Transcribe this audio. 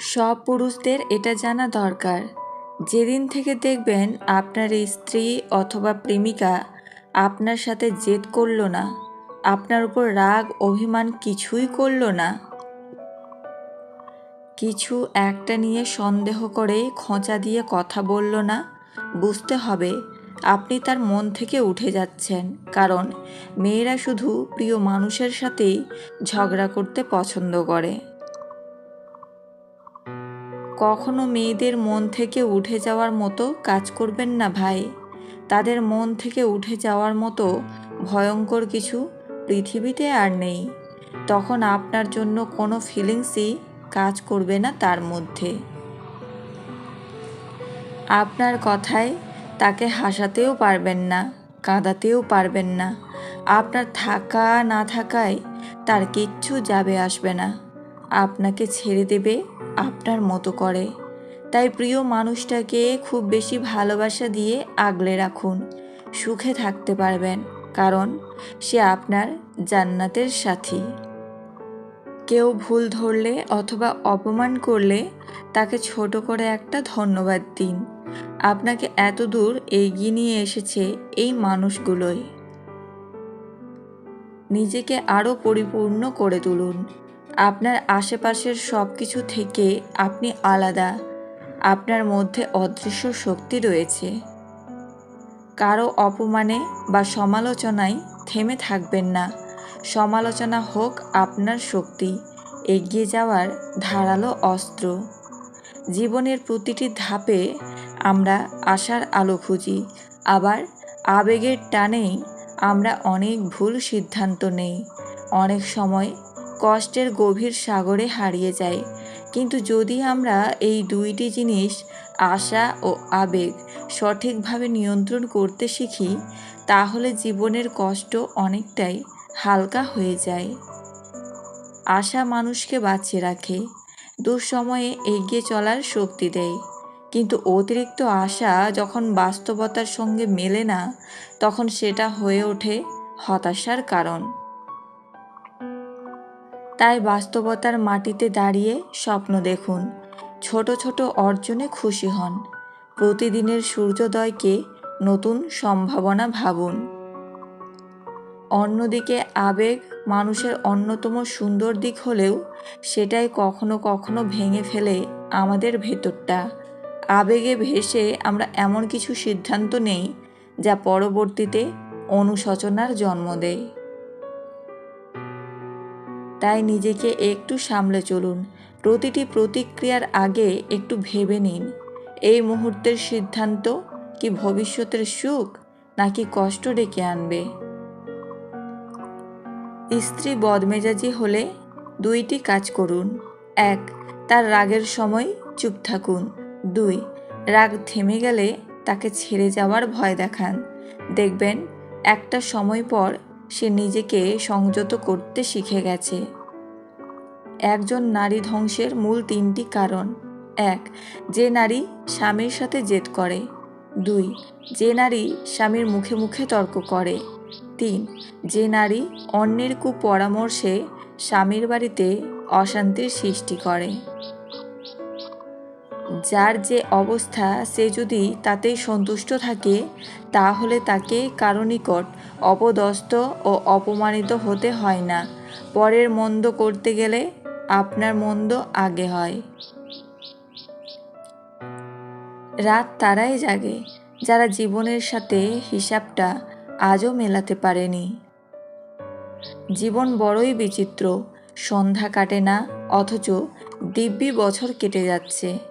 সব পুরুষদের এটা জানা দরকার। যেদিন থেকে দেখবেন আপনার স্ত্রী অথবা প্রেমিকা আপনার সাথে জেদ করল না, আপনার উপর রাগ, অভিমান কিছুই করল না। কিছু একটা নিয়ে সন্দেহ করে খোঁচা দিয়ে কথা বলল না, বুঝতে হবে আপনি তার মন থেকে উঠে যাচ্ছেন, কারণ মেয়েরা শুধু প্রিয় মানুষের সাথেই ঝগড়া করতে পছন্দ করে। কখনো মেয়েদের মন থেকে উঠে যাওয়ার মতো কাজ করবেন না ভাই। তাদের মন থেকে উঠে যাওয়ার মতো ভয়ঙ্কর কিছু পৃথিবীতে আর নেই। তখন আপনার জন্য কোনো ফিলিংসই কাজ করবে না তার মধ্যে। আপনার কথায় তাকে হাসাতেও পারবেন না, কাঁদাতেও পারবেন না। আপনার থাকা না থাকায় তার কিচ্ছু যাবে আসবে না। আপনাকে ছেড়ে দেবে আপনার মতো করে। তাই প্রিয় মানুষটাকে খুব বেশি ভালোবাসা দিয়ে আগলে রাখুন, সুখে থাকতে পারবেন, কারণ সে আপনার জান্নাতের সাথী। কেউ ভুল ধরলে অথবা অপমান করলে তাকে ছোট করে একটা ধন্যবাদ দিন। আপনাকে এত দূর এগিয়ে নিয়ে এসেছে এই মানুষগুলোই। নিজেকে আরও পরিপূর্ণ করে তুলুন। আপনার আশেপাশের সব কিছু থেকে আপনি আলাদা। আপনার মধ্যে অদৃশ্য শক্তি রয়েছে। কারও অপমানে বা সমালোচনায় থেমে থাকবেন না। সমালোচনা হোক আপনার শক্তি। এগিয়ে যাওয়ার ধারালো অস্ত্র। জীবনের প্রতিটি ধাপে আমরা আশার আলো খুঁজি। আবার আবেগের টানেই আমরা অনেক ভুল সিদ্ধান্ত নেই। অনেক সময় কষ্টের গভীর সাগরে হারিয়ে যায় কিন্তু যদি আমরা এই দুইটি জিনিস, আশা ও আবেগ, সঠিকভাবে নিয়ন্ত্রণ করতে শিখি, তাহলে জীবনের কষ্ট অনেকটাই হালকা হয়ে যায়। আশা মানুষকে বাঁচিয়ে রাখে, দুঃসময়ে এগিয়ে চলার শক্তি দেয়। কিন্তু অতিরিক্ত আশা যখন বাস্তবতার সঙ্গে মেলে না, তখন সেটা হয়ে ওঠে হতাশার কারণ। তাই বাস্তবতার মাটিতে দাঁড়িয়ে স্বপ্ন দেখুন। ছোট ছোট অর্জনে খুশি হন। প্রতিদিনের সূর্যোদয়কে নতুন সম্ভাবনা ভাবুন। অন্যদিকে আবেগ মানুষের অন্যতম সুন্দর দিক হলেও সেটাই কখনো কখনো ভেঙে ফেলে আমাদের ভেতরটা। আবেগে ভেসে আমরা এমন কিছু সিদ্ধান্ত নেই যা পরবর্তীতে অনুশোচনার জন্ম দেয়। তাই নিজেকে একটু সামলে চলুন। প্রতিটি প্রতিক্রিয়ার আগে একটু ভেবে নিন। এই মুহূর্তের সিদ্ধান্ত কি ভবিষ্যতের সুখ, নাকি কষ্ট ডেকে আনবে? স্ত্রী বদমেজাজি হলে দুইটি কাজ করুন। এক, তার রাগের সময় চুপ থাকুন। দুই, রাগ থেমে গেলে তাকে ছেড়ে যাওয়ার ভয় দেখান। দেখবেন একটা সময় পর সে নিজেকে সংযত করতে শিখে গেছে। একজন নারী ধ্বংসের মূল তিনটি কারণ। এক, যে নারী স্বামীর সাথে জেদ করে। দুই, যে নারী স্বামীর মুখে মুখে তর্ক করে। তিন, যে নারী অন্যের কুপরামর্শে স্বামীর বাড়িতে অশান্তির সৃষ্টি করে। যার যে অবস্থা সে যদি তাতেই সন্তুষ্ট থাকে, তাহলে তাকে কারও নিকট অপদস্থ ও অপমানিত হতে হয় না। পরের মন্দ করতে গেলে আপনার মন্দ আগে হয়। রাত তারাই জাগে, যারা জীবনের সাথে হিসাবটা আজও মেলাতে পারেনি। জীবন বড়ই বিচিত্র, সন্ধ্যা কাটে না, অথচ দিব্যি বছর কেটে যাচ্ছে।